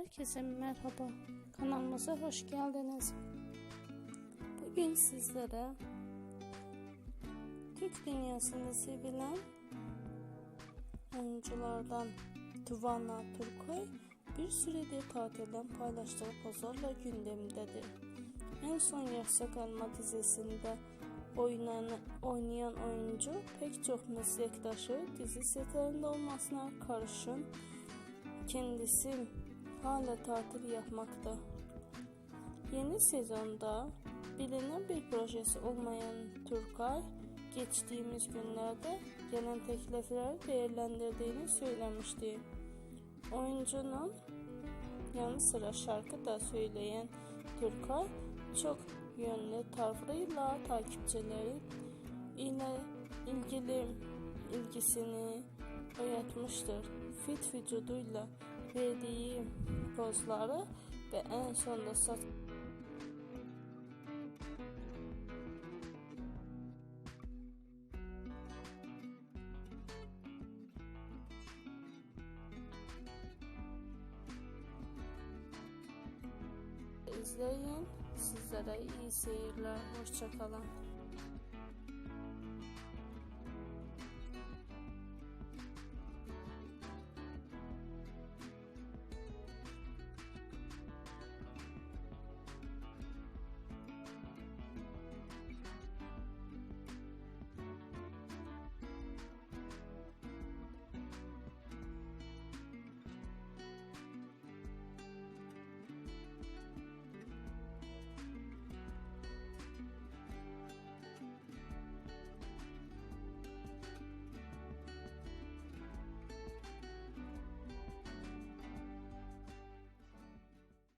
Herkese merhaba. Kanalımıza hoş geldiniz. Bugün sizlere Türk dünyasında sevilen oyunculardan Tuvanla Turkoy bir süredir tatilden paylaştığı pozlarla gündemdedir. En son Yaşa Kalma dizisinde oynayan, oynayan oyuncu pek çok meslektaşı dizi setlerinde olmasına karşın kendisi hala tatil yapmakta. Yeni sezonda bilinen bir projesi olmayan Turkay geçtiğimiz günlerde gelen teklifleri değerlendirdiğini söylemişti. Oyuncunun yanı sıra şarkı da söyleyen Turkay çok yönlü tavrıyla takipçileri ile ilgili ilgisini oyatmıştır. Fit vücuduyla verdiği pozları ve en sonunda saç izleyin. Sizlere iyi seyirler. Hoşçakalın.